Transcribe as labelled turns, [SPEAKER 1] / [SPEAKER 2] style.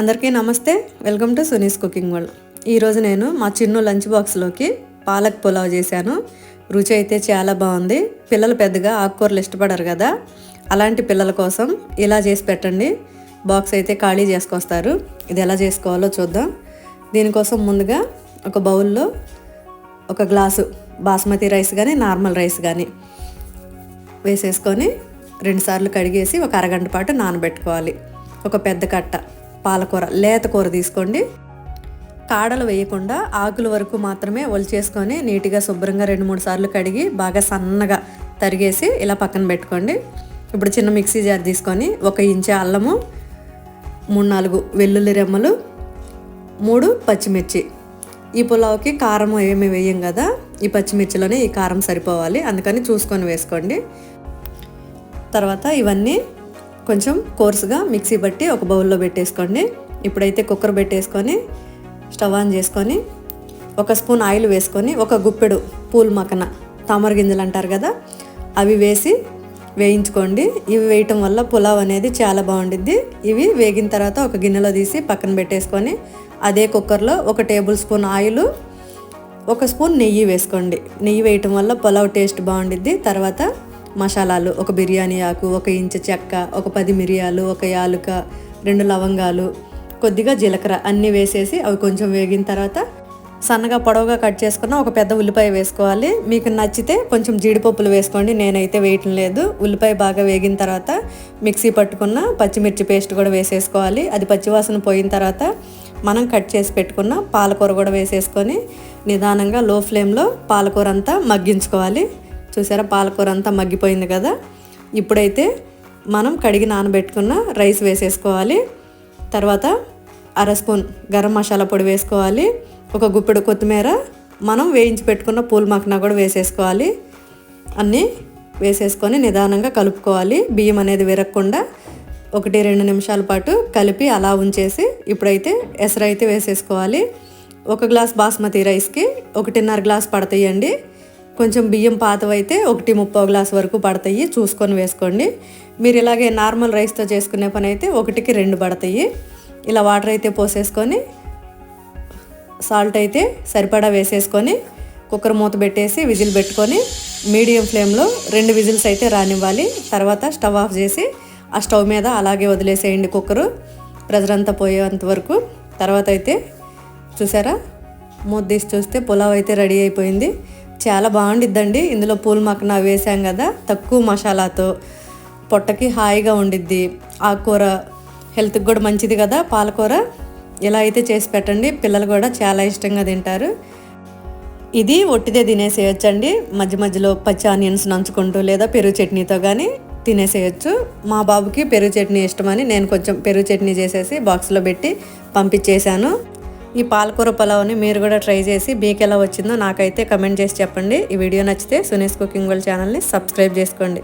[SPEAKER 1] అందరికీ నమస్తే. Welcome to Suni's cooking world. ఈరోజు నేను మా చిన్న లంచ్ బాక్స్లోకి పాలక్ పులావ్ చేశాను. రుచి అయితే చాలా బాగుంది. పిల్లలు పెద్దగా ఆకుకూరలు ఇష్టపడరు కదా. అలాంటి పిల్లల కోసం ఇలా చేసి పెట్టండి. బాక్స్ అయితే ఖాళీ చేసుకొస్తారు. ఇది ఎలా చేసుకోవాలో చూద్దాం. దీనికోసం ముందుగా ఒక బౌల్లో ఒక గ్లాసు బాస్మతి రైస్ కానీ నార్మల్ రైస్ కానీ వేసేసుకొని రెండుసార్లు కడిగేసి ఒక అరగంట పాటు నానబెట్టుకోవాలి. ఒక పెద్ద కట్ట. పాలకూర లేత కూర తీసుకోండి. కాడలు వేయకుండా ఆకుల వరకు మాత్రమే ఒలిచేసుకొని నీట్గా శుభ్రంగా రెండు మూడు సార్లు కడిగి బాగా సన్నగా తరిగేసి ఇలా పక్కన పెట్టుకోండి. ఇప్పుడు చిన్న మిక్సీ జార్ తీసుకొని ఒక ఇంచు అల్లము మూడు నాలుగు వెల్లుల్లి రెమ్మలు మూడు పచ్చిమిర్చి. ఈ పులావ్కి కారం ఏమి వేయం కదా ఈ పచ్చిమిర్చిలోనే ఈ కారం సరిపోవాలి. అందుకని చూసుకొని వేసుకోండి. తర్వాత ఇవన్నీ కొంచెం కోర్సుగా మిక్సీ బట్టి ఒక బౌల్లో పెట్టేసుకోండి. ఇప్పుడైతే కుక్కర్ పెట్టేసుకొని స్టవ్ ఆన్ చేసుకొని ఒక స్పూన్ ఆయిల్ వేసుకొని ఒక గుప్పెడు పూల్ మకన తామర గింజలు అంటారు కదా అవి వేసి వేయించుకోండి. ఇవి వేయటం వల్ల పులావ్ అనేది చాలా బాగుండిద్ది. ఇవి వేగిన తర్వాత ఒక గిన్నెలో తీసి పక్కన పెట్టేసుకొని అదే కుక్కర్లో ఒక టేబుల్ స్పూన్ ఆయిల్ ఒక స్పూన్ నెయ్యి వేసుకోండి. నెయ్యి వేయటం వల్ల పులావ్ టేస్ట్ బాగుండిద్ది. తర్వాత మసాలాలు ఒక బిర్యానీ ఆకు ఒక ఇంచు చెక్క ఒక పది మిరియాలు ఒక యాలుక రెండు లవంగాలు కొద్దిగా జీలకర్ర అన్నీ వేసేసి అవి కొంచెం వేగిన తర్వాత సన్నగా పొడవుగా కట్ చేసుకున్న ఒక పెద్ద ఉల్లిపాయ వేసుకోవాలి. మీకు నచ్చితే కొంచెం జీడిపప్పులు వేసుకోండి నేనైతే వేయటం లేదు. ఉల్లిపాయ బాగా వేగిన తర్వాత మిక్సీ పట్టుకున్న పచ్చిమిర్చి పేస్ట్ కూడా వేసేసుకోవాలి. అది పచ్చివాసన పోయిన తర్వాత మనం కట్ చేసి పెట్టుకున్న పాలకూర కూడా వేసేసుకొని నిదానంగా లో ఫ్లేమ్లో పాలకూర అంతా మగ్గించుకోవాలి. చూసారా? పాలకూర అంతా మగ్గిపోయింది కదా? ఇప్పుడైతే మనం కడిగి నానబెట్టుకున్న రైస్ వేసేసుకోవాలి. తర్వాత అర స్పూన్ గరం మసాలా పొడి వేసుకోవాలి. ఒక గుప్పెడు కొత్తిమీర మనం వేయించి పెట్టుకున్న పూల మక్కన కూడా వేసేసుకోవాలి. అన్నీ వేసేసుకొని నిదానంగా కలుపుకోవాలి. బియ్యం అనేది విరగకుండా ఒకటి రెండు నిమిషాల పాటు కలిపి అలా ఉంచేసి ఇప్పుడైతే ఎసరైతే వేసేసుకోవాలి. ఒక గ్లాస్ బాస్మతి రైస్కి ఒకటిన్నర గ్లాస్ పడతాయండి. కొంచెం బియ్యం పాతవైతే ఒకటి ముప్పై గ్లాస్ వరకు పడతాయి. చూసుకొని వేసుకోండి. మీరు ఇలాగే నార్మల్ రైస్తో చేసుకునే పని అయితే ఒకటికి రెండు పడతాయి. ఇలా వాటర్ అయితే పోసేసుకొని సాల్ట్ అయితే సరిపడా వేసేసుకొని కుక్కర్ మూత పెట్టేసి విజిల్ పెట్టుకొని మీడియం ఫ్లేమ్లో రెండు విజిల్స్ అయితే రానివ్వాలి. తర్వాత స్టవ్ ఆఫ్ చేసి ఆ స్టవ్ మీద అలాగే వదిలేసేయండి కుక్కరు. ప్రెజర్ అంతా పోయేంత వరకు. తర్వాత అయితే చూసారా? మూత తీసి చూస్తే పులావ్ అయితే రెడీ అయిపోయింది. చాలా బాగుండిద్దండి. ఇందులో పూల మక్కన వేసాం కదా తక్కువ మసాలాతో. పొట్టకి హాయిగా ఉండిద్ది. ఆకుకూర హెల్త్కి కూడా మంచిది కదా పాలకూర? ఇలా అయితే చేసి పెట్టండి. పిల్లలు కూడా చాలా ఇష్టంగా తింటారు. ఇది ఒట్టిదే తినేసేయచ్చండి. మధ్య మధ్యలో పచ్చి ఆనియన్స్ నంచుకుంటూ లేదా పెరుగు చట్నీతో కానీ తినేసేయచ్చు. మా బాబుకి పెరుగు చట్నీ ఇష్టమని నేను కొంచెం పెరుగు చట్నీ చేసేసి బాక్స్లో పెట్టి పంపించేశాను. ఈ పాలకూర పులావ్ని మీరు కూడా ట్రై చేసి మీకు ఎలా వచ్చిందో నాకైతే కమెంట్ చేసి చెప్పండి. ఈ వీడియో నచ్చితే సునీస్ కుకింగ్ వరల్డ్ ఛానల్ని సబ్స్క్రైబ్ చేసుకోండి.